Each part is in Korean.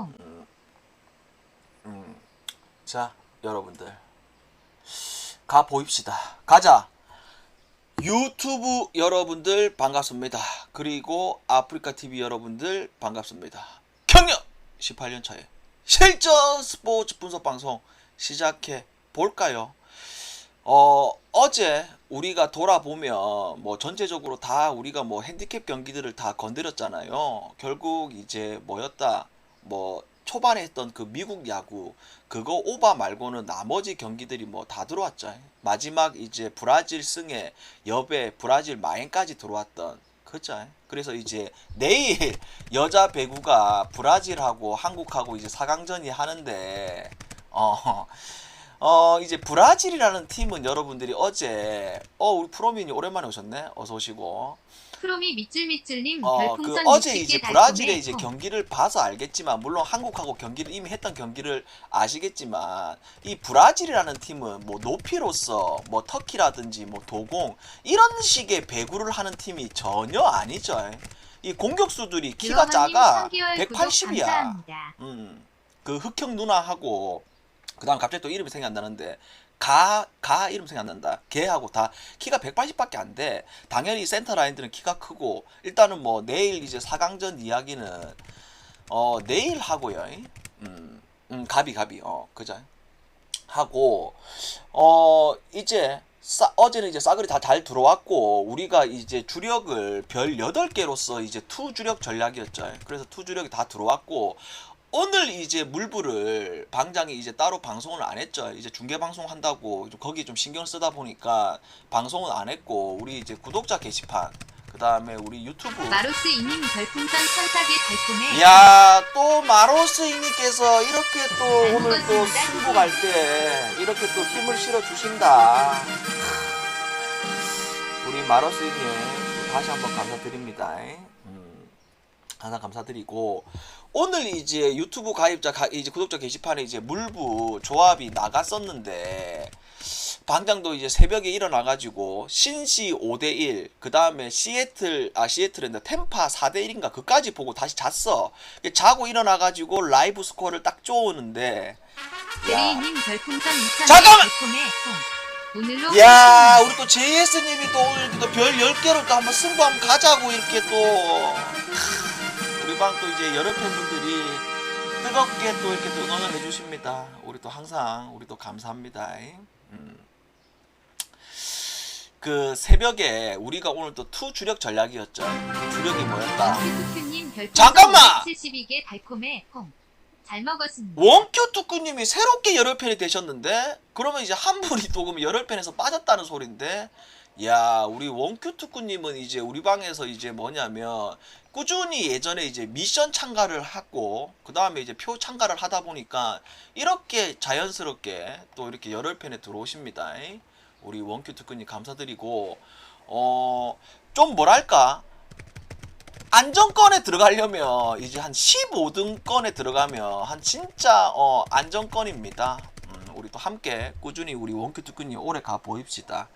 콩. 음. 자, 여러분들. 가 보입시다. 가자. 유튜브 여러분들 반갑습니다. 그리고 아프리카 TV 여러분들 반갑습니다. 경력 18년 차에 실전 스포츠 분석 방송 시작해 볼까요? 어, 어제 우리가 돌아보면 뭐 전체적으로 다 우리가 뭐 핸디캡 경기들을 다 건드렸잖아요. 결국 이제 뭐였다? 뭐 초반에 했던 그 미국 야구 그거 오바 말고는 나머지 경기들이 뭐 다 들어왔죠. 마지막 이제 브라질 승에 여배 브라질 마행까지 들어왔던 그죠. 그래서 이제 내일 여자 배구가 브라질하고 한국하고 이제 4강전이 하는데 어 어 이제 브라질이라는 팀은 여러분들이 어제 어 우리 프로민이 오랜만에 오셨네 어서 오시고 프로미 밑줄밑줄님 어, 그 어제 60개 이제 브라질의 이제 콩. 경기를 봐서 알겠지만 물론 한국하고 경기를 이미 했던 경기를 아시겠지만 이 브라질이라는 팀은 뭐 높이로서 뭐 터키라든지 뭐 도공 이런 식의 배구를 하는 팀이 전혀 아니죠. 이 공격수들이 키가 작아 3개월 구독 180이야. 감사합니다. 음. 그 흑형 누나하고 그 다음 갑자기 또 이름이 생각 안 나는데 가, 가 이름 생각 안 난다. 걔하고 다 키가 180밖에 안 돼. 당연히 센터 라인들은 키가 크고 일단은 뭐 내일 이제 4강전 이야기는 어 내일 하고요. 음. 음, 가비 가비. 어, 그죠? 하고 어 이제 싸, 어제는 이제 싸그리 다 잘 들어왔고 우리가 이제 주력을 별 8개로서 이제 투 주력 전략이었죠. 그래서 투 주력이 다 들어왔고 오늘 이제 물부를 방장이 이제 따로 방송을 안 했죠. 이제 중계 방송 한다고 좀 거기 좀 신경 쓰다 보니까 방송은 안 했고 우리 이제 구독자 게시판 그다음에 우리 유튜브 마로스 이님 별풍선 1004개 달콤해 야, 또 마로스 이님께서 이렇게 또잘 오늘 또. 승부 갈때 이렇게 또 힘을 실어 주신다. 우리 마로스 이님 다시 한번 감사드립니다. 음, 항상 감사드리고 오늘 이제 유튜브 가입자 가, 이제 구독자 게시판에 이제 물부 조합이 나갔었는데 방장도 이제 새벽에 일어나 가지고 신시 5대 1 그 다음에 시애틀 아 시애틀인데 템파 4대 1인가 그까지 보고 다시 잤어. 자고 일어나 가지고 라이브 스코어를 딱 쪼오는데. 야, 제리님 별풍선 2000개 잠깐만! 오늘로 야. 우리 또 JS님이 또 오늘 또 별 10개로 또 한번 승부 한번 가자고 이렇게 또 우리 방 또 이제 여러 팬분들이 뜨겁게 또 이렇게 또 응원을 해주십니다 우리 또 항상 우리 또 감사합니다 음. 그 새벽에 우리가 오늘 또 투 주력 전략이었죠 주력이 뭐였다 잠깐만! 72개 달콤해 콩. 잘 먹었습니다. 원큐 뚜꾸님이 새롭게 열혈 팬이 되셨는데 그러면 이제 한 분이 또 그럼 열혈 팬에서 빠졌다는 소린데 야 우리 원큐 뚜꾸님은 이제 우리 방에서 이제 뭐냐면 꾸준히 예전에 이제 미션 참가를 하고 그 다음에 이제 표 참가를 하다 보니까 이렇게 자연스럽게 또 이렇게 열혈팬에 들어오십니다 우리 원큐 뚜꾸님 감사드리고 어 좀 뭐랄까 안정권에 들어가려면 이제 한 15등권에 들어가면 한 진짜 어 안정권입니다. 음, 우리 또 함께 꾸준히 우리 원큐 투꾸님 오래 가 보입시다.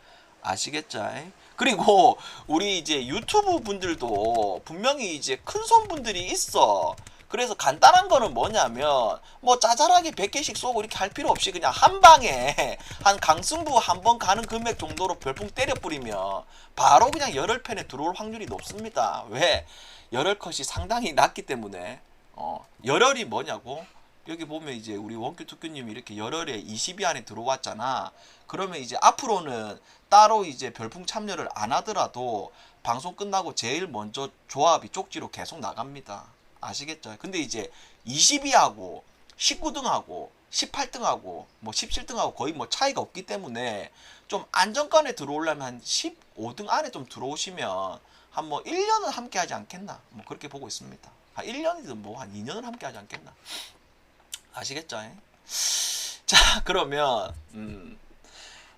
아시겠죠? 그리고 우리 이제 유튜브 분들도 분명히 이제 큰손 분들이 있어. 그래서 간단한 거는 뭐냐면 뭐 짜잘하게 100개씩 쏘고 이렇게 할 필요 없이 그냥 한 방에 한 강승부 한 번 가는 금액 정도로 별풍 때려 뿌리면 바로 그냥 열혈 팬에 들어올 확률이 높습니다. 왜? 열혈 컷이 상당히 낮기 때문에 어, 열혈이 뭐냐고? 여기 보면 이제 우리 원규 투큐님이 이렇게 열혈에 20위 안에 들어왔잖아. 그러면 이제 앞으로는 따로 이제 별풍 참여를 안 하더라도 방송 끝나고 제일 먼저 조합이 쪽지로 계속 나갑니다. 아시겠죠? 근데 이제 20위하고 19등하고 18등하고 뭐 17등하고 거의 뭐 차이가 없기 때문에 좀 안정권에 들어오려면 한 15등 안에 좀 들어오시면 한 뭐 1년은 함께 하지 않겠나 뭐 그렇게 보고 있습니다 한 1년이든 뭐 한 2년은 함께 하지 않겠나 아시겠죠? 자 그러면 음,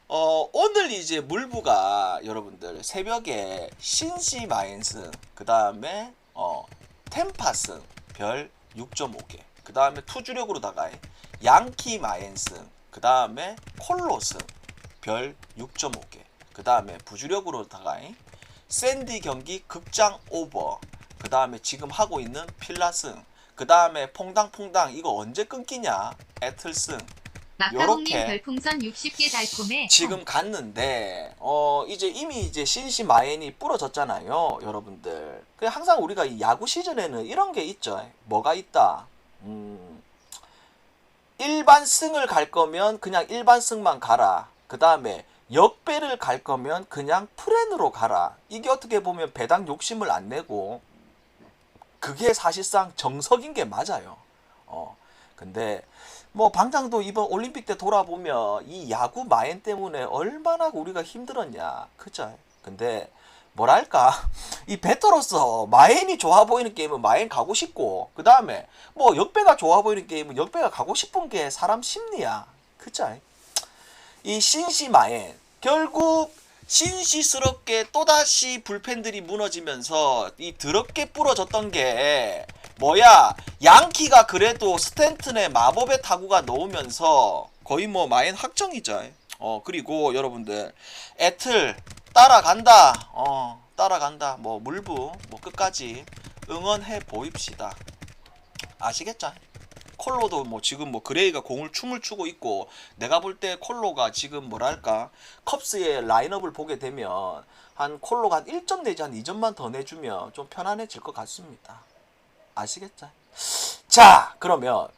어, 오늘 이제 물부가 여러분들 새벽에 신시 마인스 그 다음에 어, 템파스 별 6.5개 그 다음에 투주력으로다가 양키 마인스 그 다음에 콜로스 별 6.5개 그 다음에 부주력으로다가 샌디 경기 극장 오버 그 다음에 지금 하고 있는 필라스 그 다음에 퐁당퐁당 이거 언제 끊기냐? 애틀슨 마카롱님 요렇게 별풍선 60개 달콤해. 지금 갔는데 어 이제 이미 이제 신시 마엔이 부러졌잖아요, 여러분들. 그 항상 우리가 이 야구 시즌에는 이런 게 있죠. 뭐가 있다. 음. 일반 승을 갈 거면 그냥 일반 승만 가라. 그 다음에 역배를 갈 거면 그냥 프렌으로 가라. 이게 어떻게 보면 배당 욕심을 안 내고 그게 사실상 정석인 게 맞아요. 어. 근데 뭐 방장도 이번 올림픽 때 돌아보면 이 야구 마엔 때문에 얼마나 우리가 힘들었냐. 그죠? 근데 뭐랄까 이 배터로서 마엔이 좋아 보이는 게임은 마엔 가고 싶고 그 다음에 뭐 역배가 좋아 보이는 게임은 역배가 가고 싶은 게 사람 심리야. 그죠? 이 신시 마엔 결국 신시스럽게 또다시 불펜들이 무너지면서 이 더럽게 부러졌던 게 뭐야? 양키가 그래도 스탠튼의 마법의 타구가 넣으면서 거의 뭐 마인 확정이죠. 어 그리고 여러분들 애틀 따라간다. 어 따라간다. 뭐 물부 뭐 끝까지 응원해 보입시다. 아시겠죠 콜로도 뭐 지금 뭐 그레이가 공을 춤을 추고 있고 내가 볼 때 콜로가 지금 뭐랄까 컵스의 라인업을 보게 되면 한 콜로가 한 1점 내지 한 2점만 더 내주면 좀 편안해질 것 같습니다. 아시겠죠? 자 그러면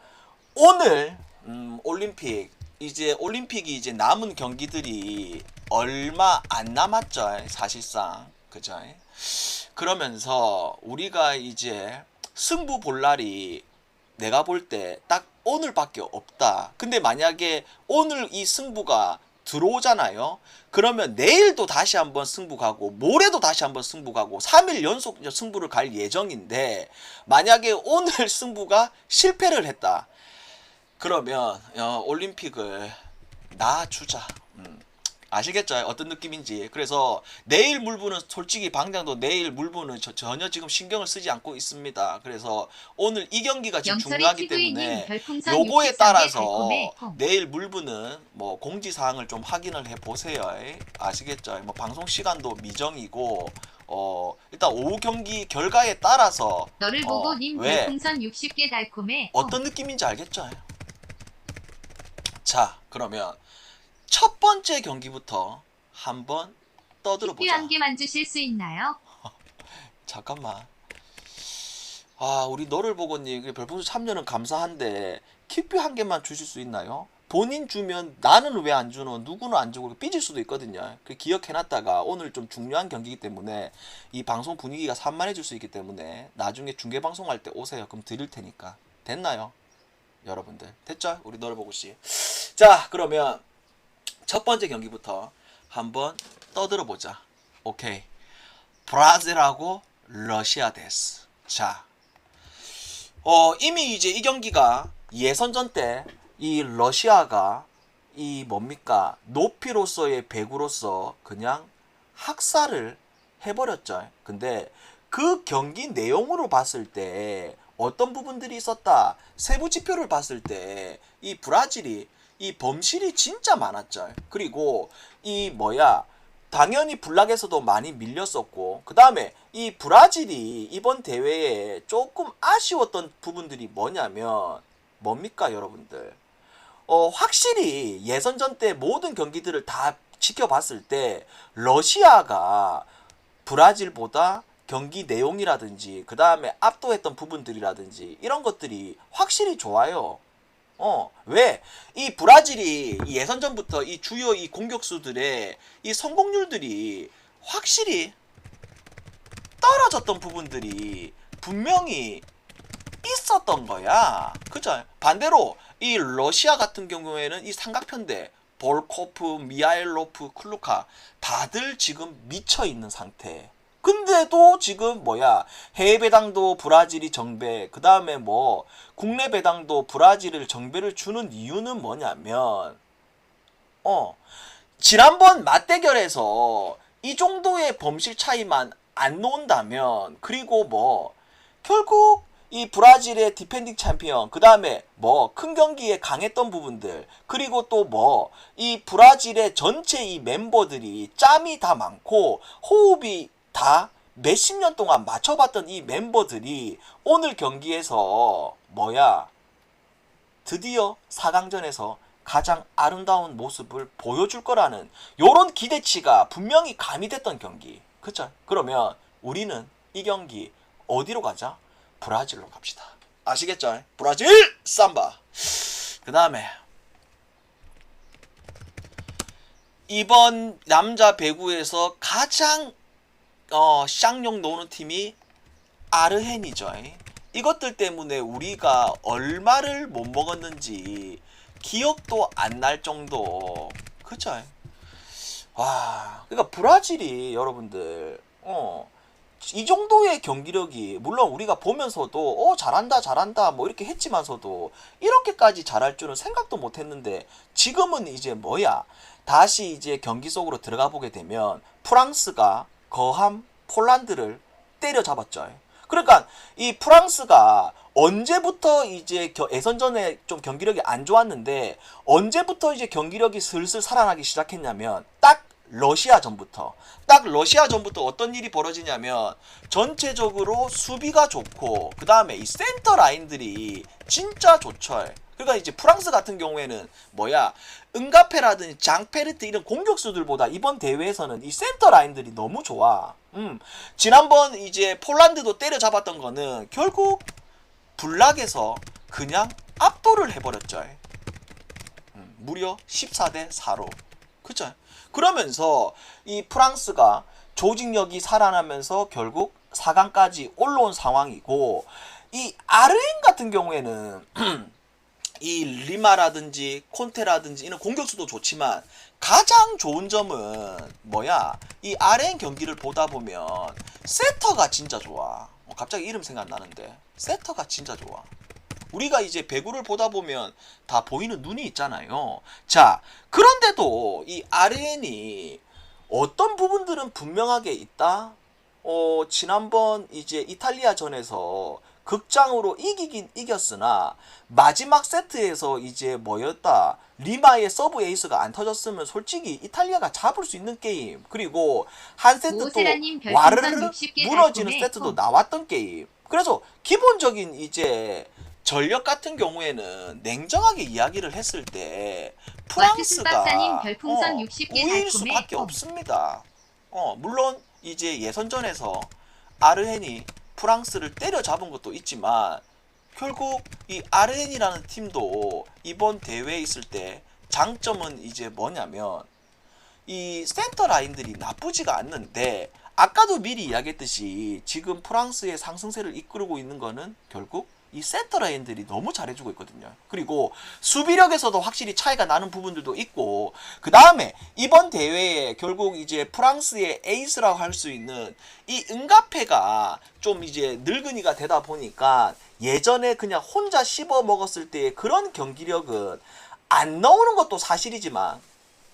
오늘 음, 올림픽 이제 올림픽이 이제 남은 경기들이 얼마 안 남았죠 사실상 그죠? 그러면서 우리가 이제 승부 볼 날이 내가 볼 때 딱 오늘밖에 없다. 근데 만약에 오늘 이 승부가 들어오잖아요. 그러면 내일도 다시 한번 승부 가고 모레도 다시 한번 승부 가고 3일 연속 승부를 갈 예정인데 만약에 오늘 승부가 실패를 했다. 그러면 어, 올림픽을 놔주자. 음. 아시겠죠? 어떤 느낌인지. 그래서 내일 물부는 솔직히 방장도 내일 물부는 저- 전혀 지금 신경을 쓰지 않고 있습니다. 그래서 오늘 이 경기가 지금 중요하기 때문에 요거에 63개 따라서. 내일 물부는 뭐 공지 사항을 좀 확인을 해 보세요. 아시겠죠? 뭐 방송 시간도 미정이고 어 일단 오후 경기 결과에 따라서 너를 어, 보고 님 왜? 별풍선 60개 달콤해. 콩. 어떤 느낌인지 알겠죠? 자, 그러면 첫 번째 경기부터 한번 떠들어 큐 보자. 한 개만 주실 수 있나요? 잠깐만. 아, 우리 너를 보고님 그 별풍선 참여는 감사한데 킥뷰 한 개만 주실 수 있나요? 본인 주면 나는 왜 안 주노? 누구는 안 주고 삐질 수도 있거든요. 그 기억해놨다가 오늘 좀 중요한 경기이기 때문에 이 방송 분위기가 산만해질 수 있기 때문에 나중에 중계 방송할 때 오세요. 그럼 드릴 테니까 됐나요? 여러분들 됐죠? 우리 너를 보고 씨. 자 그러면 첫 번째 경기부터 한번 떠들어 보자. 오케이. 브라질하고 러시아 데스. 자, 어 이미 이제 이 경기가 예선전 때 이 러시아가 이 뭡니까 높이로서의 배구로서 그냥 학살을 해버렸죠. 근데 그 경기 내용으로 봤을 때 어떤 부분들이 있었다 세부 지표를 봤을 때 이 브라질이 이 범실이 진짜 많았죠. 그리고 이 뭐야 당연히 블락에서도 많이 밀렸었고 그 다음에 이 브라질이 이번 대회에 조금 아쉬웠던 부분들이 뭐냐면 뭡니까 여러분들 어 확실히 예선전 때 모든 경기들을 다 지켜봤을 때 러시아가 브라질보다 경기 내용이라든지 그 다음에 압도했던 부분들이라든지 이런 것들이 확실히 좋아요. 어, 왜? 이 브라질이 이 예선전부터 이 주요 이 공격수들의 이 성공률들이 확실히 떨어졌던 부분들이 분명히 있었던 거야. 그죠? 반대로 이 러시아 같은 경우에는 이 삼각편대 볼코프, 미하일로프, 클루카 다들 지금 미쳐 있는 상태. 근데도 지금 뭐야 해외 배당도 브라질이 정배 그 다음에 뭐 국내 배당도 브라질을 정배를 주는 이유는 뭐냐면 어 지난번 맞대결에서 이 정도의 범실 차이만 안 놓은다면 그리고 뭐 결국 이 브라질의 디펜딩 챔피언 그 다음에 뭐 큰 경기에 강했던 부분들 그리고 또 뭐 이 브라질의 전체 이 멤버들이 짬이 다 많고 호흡이 다 몇십 년 동안 맞춰봤던 이 멤버들이 오늘 경기에서 뭐야 드디어 4강전에서 가장 아름다운 모습을 보여줄 거라는 요런 기대치가 분명히 가미됐던 경기. 그쵸? 그러면 우리는 이 경기 어디로 가자? 브라질로 갑시다. 아시겠죠? 브라질 삼바. 그 다음에 이번 남자 배구에서 가장 어, 쌍용 노는 팀이 아르헨이죠. 이것들 때문에 우리가 얼마를 못 먹었는지 기억도 안 날 정도. 그죠? 와, 그러니까 브라질이 여러분들, 어, 이 정도의 경기력이 물론 우리가 보면서도 어 잘한다 잘한다 뭐 이렇게 했지만서도 이렇게까지 잘할 줄은 생각도 못했는데 지금은 이제 뭐야 다시 이제 경기 속으로 들어가 보게 되면 프랑스가 거함 폴란드를 때려잡았죠. 그러니까 이 프랑스가 언제부터 이제 겨- 예선전에 좀 경기력이 안 좋았는데 언제부터 이제 경기력이 슬슬 살아나기 시작했냐면 딱 러시아 전부터 딱 러시아 전부터 어떤 일이 벌어지냐면 전체적으로 수비가 좋고 그 다음에 이 센터 라인들이 진짜 좋죠. 그러니까 이제 프랑스 같은 경우에는 뭐야 은가페라든지 장페르트 이런 공격수들보다 이번 대회에서는 이 센터 라인들이 너무 좋아. 음 지난번 이제 폴란드도 때려잡았던 거는 결국 블락에서 그냥 압도를 해버렸죠. 음, 무려 14대 4로. 그죠? 그러면서 이 프랑스가 조직력이 살아나면서 결국 4강까지 올라온 상황이고 이 아르헨 같은 경우에는 이 리마라든지 콘테라든지 이런 공격수도 좋지만 가장 좋은 점은 뭐야? 이 아르헨 경기를 보다 보면 세터가 진짜 좋아. 어, 갑자기 이름 생각나는데 세터가 진짜 좋아 우리가 이제 배구를 보다 보면 다 보이는 눈이 있잖아요. 자, 그런데도 이 아르헨이 어떤 부분들은 분명하게 있다. 어, 지난번 이제 이탈리아 전에서 극장으로 이기긴 이겼으나 마지막 세트에서 이제 뭐였다. 리마의 서브 에이스가 안 터졌으면 솔직히 이탈리아가 잡을 수 있는 게임. 그리고 한 세트 또 와르르 60개 무너지는. 세트도 어. 나왔던 게임. 그래서 기본적인 이제 전력 같은 경우에는 냉정하게 이야기를 했을 때 프랑스가 별풍선 어, 60개 우위일. 수밖에 어. 없습니다. 어, 물론 이제 예선전에서 아르헨이 프랑스를 때려잡은 것도 있지만 결국 이 아르헨이라는 팀도 이번 대회에 있을 때 장점은 이제 뭐냐면 이 센터 라인들이 나쁘지가 않는데 아까도 미리 이야기했듯이 지금 프랑스의 상승세를 이끌고 있는 거는 결국 이 센터 라인들이 너무 잘해주고 있거든요. 그리고 수비력에서도 확실히 차이가 나는 부분들도 있고 그 다음에 이번 대회에 결국 이제 프랑스의 에이스라고 할 수 있는 이 은가페가 좀 이제 늙은이가 되다 보니까 예전에 그냥 혼자 씹어 먹었을 때의 그런 경기력은 안 나오는 것도 사실이지만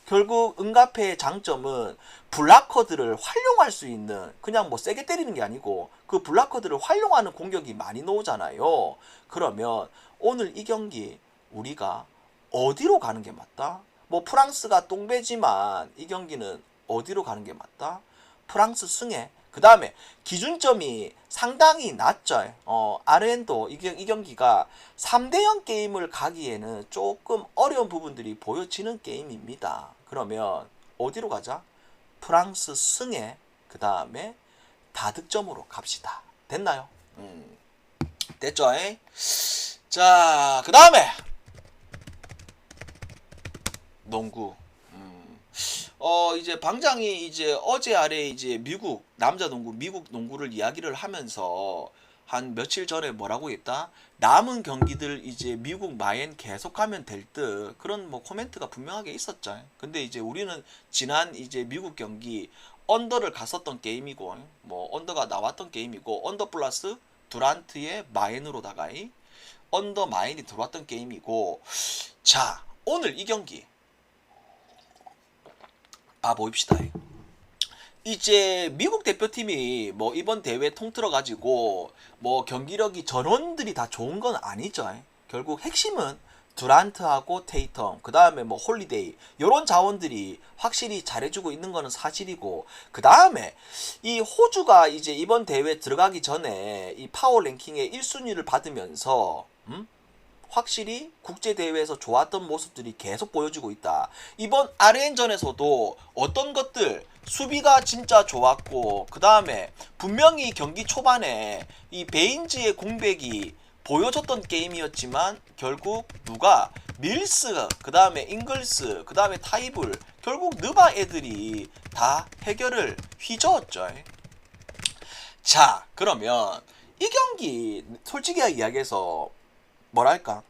결국 은가페의 장점은 블라커들을 활용할 수 있는 그냥 뭐 세게 때리는 게 아니고 그 블라커들을 활용하는 공격이 많이 나오잖아요. 그러면 오늘 이 경기 우리가 어디로 가는 게 맞다? 뭐 프랑스가 똥배지만 이 경기는 어디로 가는 게 맞다? 프랑스 승에 그 다음에 기준점이 상당히 낮죠. 어, 아르헨도 이, 경- 이 경기가 3대0 게임을 가기에는 조금 어려운 부분들이 보여지는 게임입니다. 그러면 어디로 가자? 프랑스 승에 그 다음에 다득점으로 갑시다. 됐나요? 음, 됐죠? 잉? 자, 그 다음에 농구. 음. 어 이제 방장이 이제 어제 아래 이제 미국 남자 농구 미국 농구를 이야기를 하면서 한 며칠 전에 뭐라고 했다 남은 경기들 이제 미국 마엔 계속하면 될 듯 그런 뭐 코멘트가 분명하게 있었죠. 근데 이제 우리는 지난 이제 미국 경기 언더를 갔었던 게임이고 뭐 언더가 나왔던 게임이고 언더 플러스 두란트의 마엔으로다가 이 언더 마엔이 들어왔던 게임이고 자 오늘 이 경기 봐 보입시다. 이제 미국 대표팀이 뭐 이번 대회 통틀어 가지고 뭐 경기력이 전원들이 다 좋은 건 아니죠. 결국 핵심은 두란트하고 테이텀, 그 다음에 뭐 홀리데이 이런 자원들이 확실히 잘해주고 있는 거는 사실이고 그 다음에 이 호주가 이제 이번 대회 들어가기 전에 이 파워 랭킹의 1순위를 받으면서 음? 확실히 국제 대회에서 좋았던 모습들이 계속 보여지고 있다. 이번 아르헨전에서도 어떤 것들 수비가 진짜 좋았고 그 다음에 분명히 경기 초반에 이 베인즈의 공백이 보여줬던 게임이었지만 결국 누가 밀스 그 다음에 잉글스 그 다음에 타이블 결국 느바 애들이 다 해결을 휘저었죠. 자 그러면 이 경기 솔직히 이야기해서 뭐랄까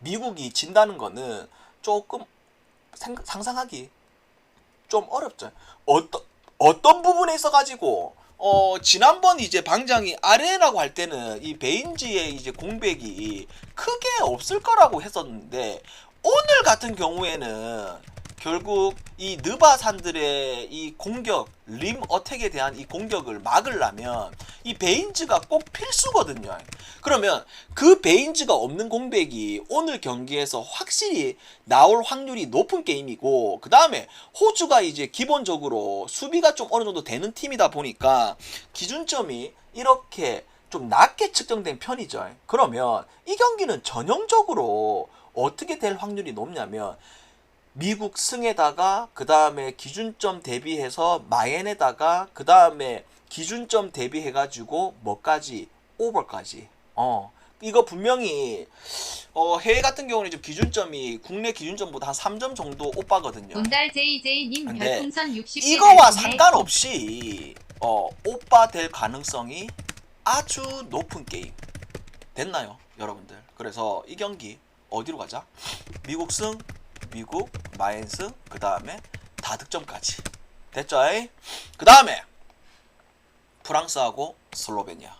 미국이 진다는 거는 조금 생- 상상하기 좀 어렵죠. 어떤 어떤 부분에 있어 가지고 어 지난번 이제 방장이 아레라고 할 때는 이 베인지의 이제 공백이 크게 없을 거라고 했었는데 오늘 같은 경우에는 결국 이 느바산들의 이 공격 림 어택에 대한 이 공격을 막으려면 이 베인즈가 꼭 필수거든요. 그러면 그 베인즈가 없는 공백이 오늘 경기에서 확실히 나올 확률이 높은 게임이고 그 다음에 호주가 이제 기본적으로 수비가 좀 어느 정도 되는 팀이다 보니까 기준점이 이렇게 좀 낮게 측정된 편이죠. 그러면 이 경기는 전형적으로 어떻게 될 확률이 높냐면 미국 승에다가 그 다음에 기준점 대비해서 마엔에다가 그 다음에 기준점 대비해가지고 뭐까지 오버까지 어 이거 분명히 어 해외 같은 경우는 좀 기준점이 국내 기준점보다 한 3점 정도 오빠거든요. 운달 JJ님 별풍선 60개 이거와. 상관없이 어 오빠 될 가능성이 아주 높은 게임 됐나요, 여러분들? 그래서 이 경기 어디로 가자? 미국 승, 미국 마엔스, 그 다음에 다득점까지 됐죠? 그 다음에 프랑스하고 슬로베니아.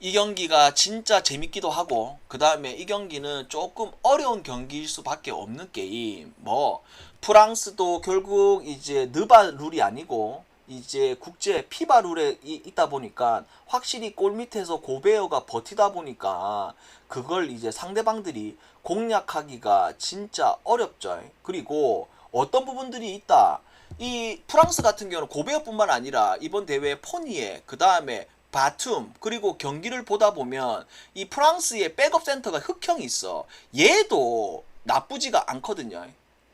이 경기가 진짜 재밌기도 하고 그 다음에 이 경기는 조금 어려운 경기일 수밖에 없는 게임 뭐 프랑스도 결국 이제 느바 룰이 아니고 이제 국제 피바 룰에 이- 있다 보니까 확실히 골 밑에서 고베어가 버티다 보니까 그걸 이제 상대방들이 공략하기가 진짜 어렵죠. 그리고 어떤 부분들이 있다. 이 프랑스 같은 경우는 고베어뿐만 아니라 이번 대회 포니에 그 다음에 바툼 그리고 경기를 보다 보면 이 프랑스의 백업 센터가 흑형이 있어. 얘도 나쁘지가 않거든요.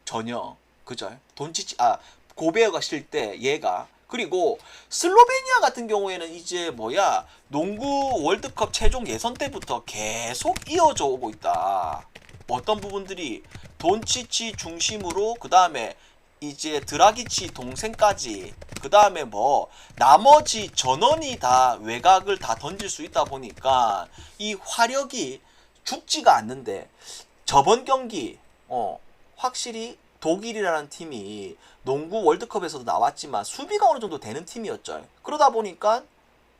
전혀 그죠? 돈치치 아 고베어가 쉴 때 얘가 그리고 슬로베니아 같은 경우에는 이제 뭐야 농구 월드컵 최종 예선 때부터 계속 이어져 오고 있다. 어떤 부분들이 돈치치 중심으로 그 다음에 이제 드라기치 동생까지 그 다음에 뭐 나머지 전원이 다 외곽을 다 던질 수 있다 보니까 이 화력이 죽지가 않는데 저번 경기 어 확실히 독일이라는 팀이 농구 월드컵에서도 나왔지만 수비가 어느 정도 되는 팀이었죠. 그러다 보니까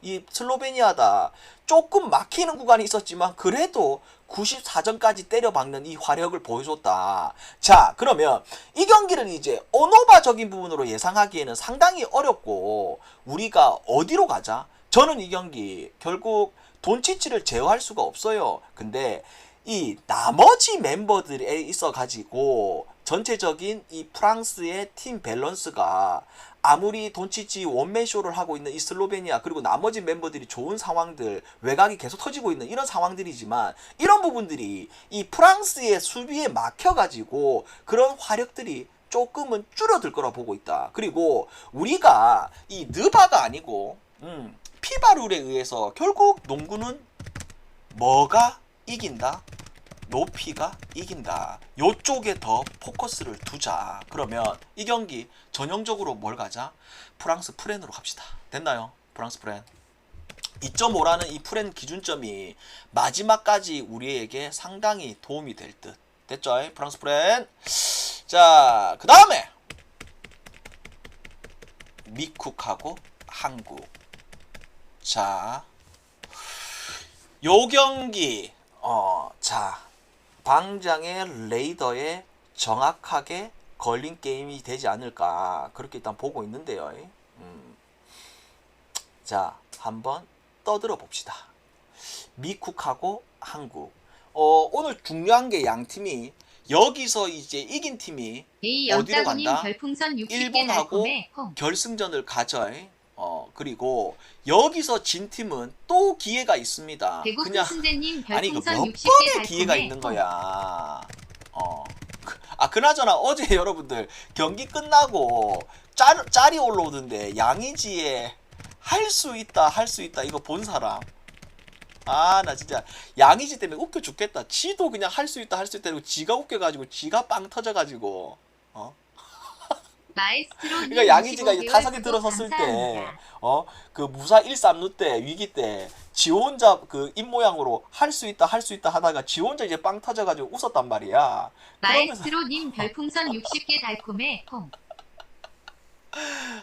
이 슬로베니아다 조금 막히는 구간이 있었지만 그래도 94점까지 때려박는 이 화력을 보여줬다. 자, 그러면 이 경기를 이제 언어바적인 부분으로 예상하기에는 상당히 어렵고 우리가 어디로 가자? 저는 이 경기 결국 돈치치를 제어할 수가 없어요. 근데 이 나머지 멤버들에 있어 가지고 전체적인 이 프랑스의 팀 밸런스가 아무리 돈치치 원맨 쇼를 하고 있는 이 슬로베니아 그리고 나머지 멤버들이 좋은 상황들 외곽이 계속 터지고 있는 이런 상황들이지만 이런 부분들이 이 프랑스의 수비에 막혀 가지고 그런 화력들이 조금은 줄어들 거라 보고 있다. 그리고 우리가 이 느바가 아니고 음, 피바 룰에 의해서 결국 농구는 뭐가 이긴다? 높이가 이긴다. 요쪽에 더 포커스를 두자. 그러면 이 경기 전형적으로 뭘 가자? 프랑스 프렌으로 갑시다. 됐나요? 프랑스 프렌. 2.5라는 이 프렌 기준점이 마지막까지 우리에게 상당히 도움이 될 듯. 됐죠? 프랑스 프렌. 자, 그 다음에 미쿡하고 한국. 자, 요 경기, 어, 자, 방장의 레이더에 정확하게 걸린 게임이 되지 않을까 그렇게 일단 보고 있는데요. 음. 자, 한번 떠들어 봅시다. 미국하고 한국. 어, 오늘 중요한 게 양 팀이 여기서 이제 이긴 팀이 어디로 간다? 별풍선 60개 일본하고 달콤해. 결승전을 가져. 어 그리고 여기서 진 팀은 또 기회가 있습니다. 그냥 아니 이거 몇 60개 번의 기회가 있는 콩. 거야. 어. 아 그나저나 어제 여러분들 경기 끝나고 짤, 짤이 올라오던데 양의지에 할 수 있다 할 수 있다 이거 본 사람 아 나 진짜 양의지 때문에 웃겨 죽겠다 지도 그냥 할 수 있다 할 수 있다 이러고 지가 웃겨가지고 지가 빵 터져가지고 어? 마에스트로 그러니까 양의지가 이제 타석에 들어섰을 때, 어, 그 무사 1, 3루 때, 위기 때, 지 혼자 그 입모양으로 할 수 있다, 할 수 있다 하다가 지 혼자 이제 빵 터져가지고 웃었단 말이야. 마에스트로님 별풍선 60개 달콤해 콩.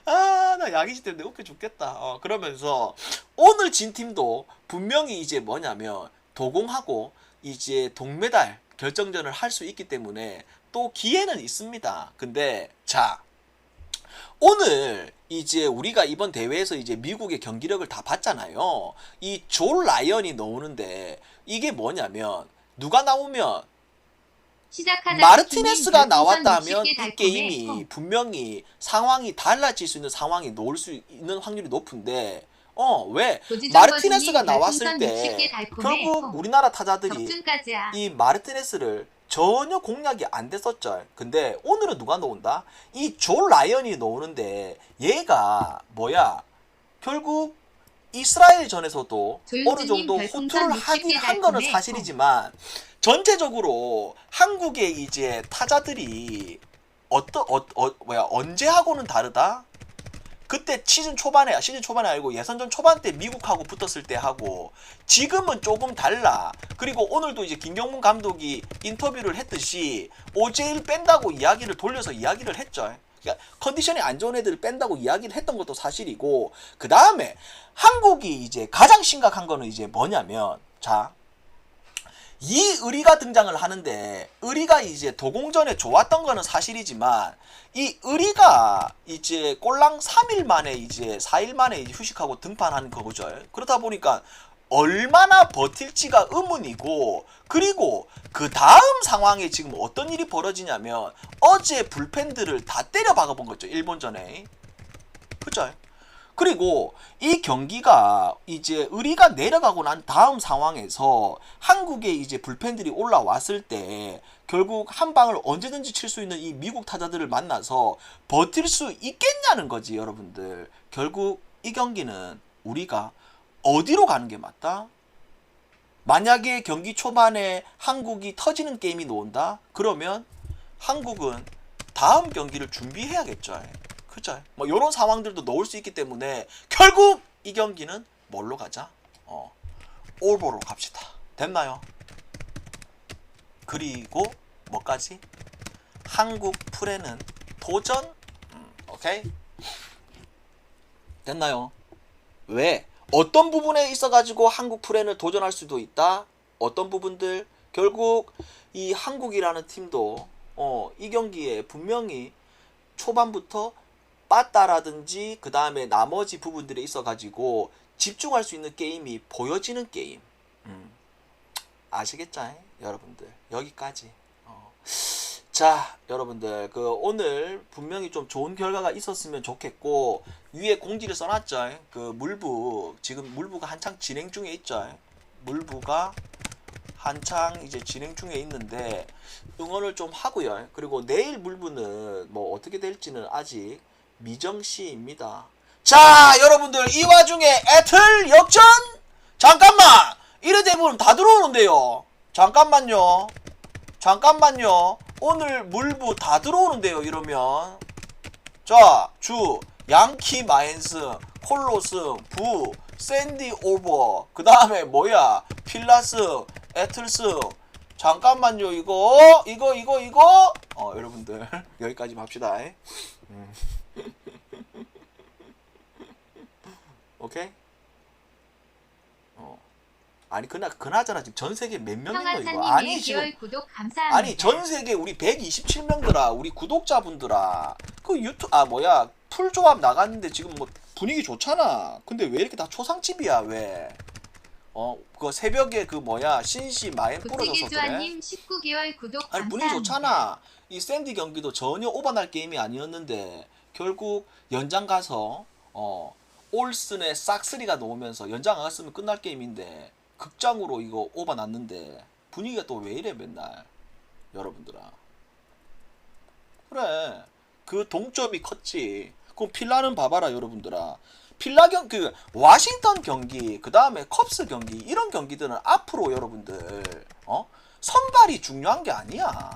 아, 나 양의지 때문에 웃겨 죽겠다. 어, 그러면서, 오늘 진 팀도 분명히 이제 뭐냐면, 도공하고, 이제 동메달 결정전을 할 수 있기 때문에, 또 기회는 있습니다. 근데, 자, 오늘 이제 우리가 이번 대회에서 이제 미국의 경기력을 다 봤잖아요. 이 졸 라이언이 나오는데 이게 뭐냐면 누가 나오면 마르티네스가 나왔다면 60개 이 게임이 콩. 분명히 상황이 달라질 수 있는 상황이 나올 수 있는 확률이 높은데 어 왜 마르티네스가 나왔을 때 60개 달콤해 결국 콩. 우리나라 타자들이. 이 마르티네스를 전혀 공략이 안 됐었죠. 근데 오늘은 누가 나온다? 이존 라이언이 나오는데 얘가 뭐야? 결국 이스라엘 전에서도 조윤주님 어느 정도 호투를 60개 하긴 한 거는. 사실이지만 전체적으로 한국의 이제 타자들이 어떠 어, 어 뭐야 언제 하고는 다르다? 그때 시즌 초반에 시즌 초반에 아니고 예선전 초반 때 미국하고 붙었을 때 하고 지금은 조금 달라. 그리고 오늘도 이제 김경문 감독이 인터뷰를 했듯이 오제일 뺀다고 이야기를 돌려서 이야기를 했죠. 그러니까 컨디션이 안 좋은 애들을 뺀다고 이야기를 했던 것도 사실이고 그 다음에 한국이 이제 가장 심각한 거는 이제 뭐냐면 자 이 의리가 등장을 하는데 의리가 이제 도공전에 좋았던 거는 사실이지만 이 의리가 이제 꼴랑 3일 만에 이제 4일 만에 이제 휴식하고 등판하는 거죠. 그러다 보니까 얼마나 버틸지가 의문이고 그리고 그 다음 상황에 지금 어떤 일이 벌어지냐면 어제 불펜들을 다 때려 박아본 거죠. 일본전에. 그죠? 그리고 이 경기가 이제 의리가 내려가고 난 다음 상황에서 한국에 이제 불펜들이 올라왔을 때 결국 한 방을 언제든지 칠 수 있는 이 미국 타자들을 만나서 버틸 수 있겠냐는 거지 여러분들. 결국 이 경기는 우리가 어디로 가는 게 맞다? 만약에 경기 초반에 한국이 터지는 게임이 나온다? 그러면 한국은 다음 경기를 준비해야겠죠. 그죠? 뭐 이런 상황들도 넣을 수 있기 때문에 결국 이 경기는 뭘로 가자? 어, 올보로 갑시다. 됐나요? 그리고 뭐까지? 한국 프레는 도전? 음, 오케이? 됐나요? 왜? 어떤 부분에 있어가지고 한국 프렌을 도전할 수도 있다. 어떤 부분들 결국 이 한국이라는 팀도 어, 이 경기에 분명히 초반부터 빠따라든지 그 다음에 나머지 부분들에 있어 가지고 집중할 수 있는 게임이 보여지는 게임. 음. 아시겠죠, 여러분들? 여기까지. 어. 자, 여러분들, 그 오늘 분명히 좀 좋은 결과가 있었으면 좋겠고 위에 공지를 써놨죠. 그 물부 지금 물부가 한창 진행 중에 있죠. 물부가 한창 이제 진행 중에 있는데 응원을 좀 하고요. 그리고 내일 물부는 뭐 어떻게 될지는 아직 미정시입니다. 자, 여러분들 이 와중에 애틀 역전 잠깐만 이래 대부분 다 들어오는데요. 잠깐만요. 잠깐만요. 오늘 물부 다 들어오는데요. 이러면 자, 주 양키 마인스, 콜로스, 부, 샌디 오버, 그 다음에 뭐야, 필라스, 애틀스. 잠깐만요, 이거, 이거, 이거, 이거. 어, 여러분들 여기까지 봅시다. 음. 오케이. 어. 아니 그나 그나저나 지금 전 세계 몇 명인 거 이거? 아니 지금 10월 구독 감사합니다. 아니 전 세계 우리 127명들아 우리 구독자분들아 그 유튜브 아 뭐야 풀 조합 나갔는데 지금 뭐 분위기 좋잖아 근데 왜 이렇게 다 초상집이야 왜 어, 그 새벽에 그 뭐야 신시 마엠 고치기 그래. 주아님 19개월 구독 아니. 분위기 좋잖아. 이 샌디 경기도 전혀 오버날 게임이 아니었는데 결국 연장 가서 어 올슨의 싹스리가 놓으면서 연장 안 갔으면 끝날 게임인데 극장으로 이거 오버 났는데 분위기가 또 왜 이래 맨날 여러분들아 그래 그 동점이 컸지 그럼 필라는 봐봐라 여러분들아 필라 경, 그, 와싱턴 경기, 그 다음에 컵스 경기, 이런 경기들은 앞으로 여러분들, 어? 선발이 중요한 게 아니야.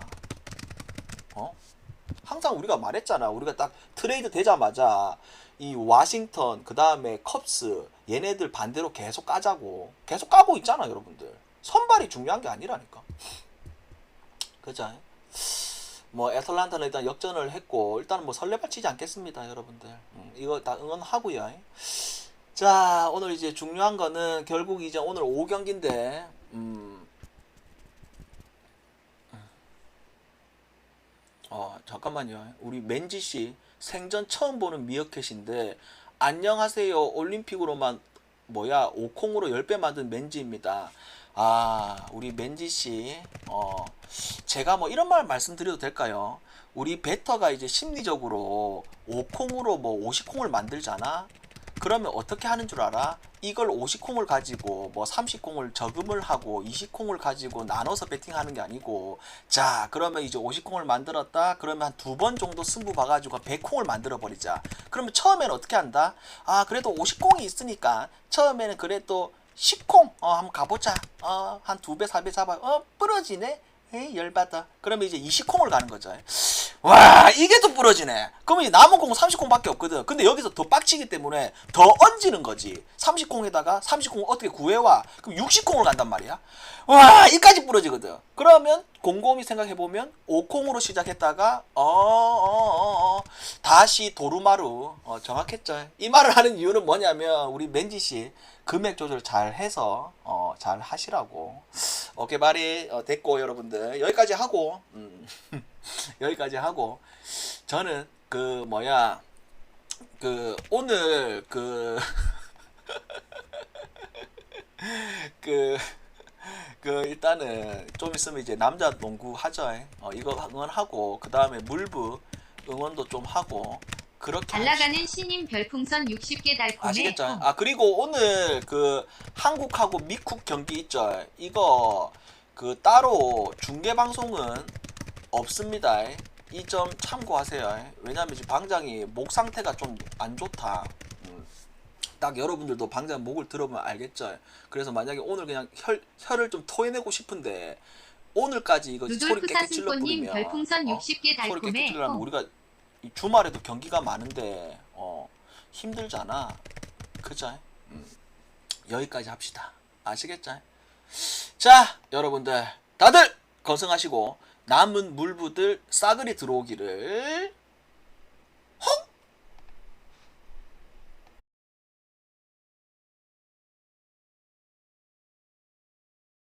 어? 항상 우리가 말했잖아. 우리가 딱 트레이드 되자마자 이 와싱턴, 그 다음에 컵스, 얘네들 반대로 계속 까자고. 계속 까고 있잖아, 여러분들. 선발이 중요한 게 아니라니까. 그죠? 뭐 애틀란타는 일단 역전을 했고 일단은 뭐 설레발 치지 않겠습니다 여러분들 음, 이거 다 응원하고요 자 오늘 이제 중요한 거는 결국 이제 오늘 5경기인데 음, 어 잠깐만요 우리 맨지 씨 생전 처음 보는 미어캣인데 안녕하세요 올림픽으로만 뭐야 오콩으로 10배 만든 맨지입니다 아 우리 맨지 씨 어 제가 뭐 이런 말 말씀드려도 될까요? 우리 베터가 이제 심리적으로 5콩으로 뭐 50콩을 만들잖아? 그러면 어떻게 하는 줄 알아? 이걸 50콩을 가지고 뭐 30콩을 저금을 하고 20콩을 가지고 나눠서 배팅하는 게 아니고 자 그러면 이제 50콩을 만들었다? 그러면 한 두 번 정도 승부 봐가지고 100콩을 만들어 버리자. 그러면 처음에는 어떻게 한다? 아 그래도 50콩이 있으니까 처음에는 그래도 10콩 어 한번 가보자. 어한 두배사배 잡아. 어 부러지네. 에이 열받아. 그러면 이제 20콩을 가는 거죠 와 이게 또 부러지네. 그러면 남은 콩은 30콩밖에 없거든. 근데 여기서 더 빡치기 때문에 더 얹는 거지. 30콩에다가 30콩 어떻게 구해와? 그럼 60콩을 간단 말이야. 와 이까지 부러지거든. 그러면 곰곰이 생각해보면 5콩으로 시작했다가 어 어 어 어. 다시 도루마루. 어, 정확했죠. 이 말을 하는 이유는 뭐냐면 우리 맨지씨 금액 조절 잘 해서 어, 잘 하시라고. 말이 어, 됐고 여러분들. 여기까지 하고. 음, 여기까지 하고 저는 그 뭐야 그 오늘 그 그, 그, 일단은, 좀 있으면 이제 남자 농구 하죠. 어, 이거 응원하고, 그 다음에 물부 응원도 좀 하고, 그렇게. 잘 나가는 신임 별풍선 60개 달콤해. 아시겠죠? 홈. 아 그리고 오늘 그 한국하고 미국 경기 있죠. 이거 그 따로 중계 방송은 없습니다. 이 점 참고하세요. 왜냐면 지금 방장이 목 상태가 좀 안 좋다. 음. 딱 여러분들도 방장 목을 들어보면 알겠죠. 그래서 만약에 오늘 그냥 혈, 혈을 좀 토해내고 싶은데 오늘까지 이거 소리 깨끗 질러 사슴꽃님 뿌리면 별풍선 어? 60개 소리 깨끗. 질러면 홈. 우리가 이 주말에도 경기가 많은데 어 힘들잖아. 그죠? 음, 여기까지 합시다. 아시겠죠? 자, 여러분들 다들 건승하시고 남은 물부들 싸그리 들어오기를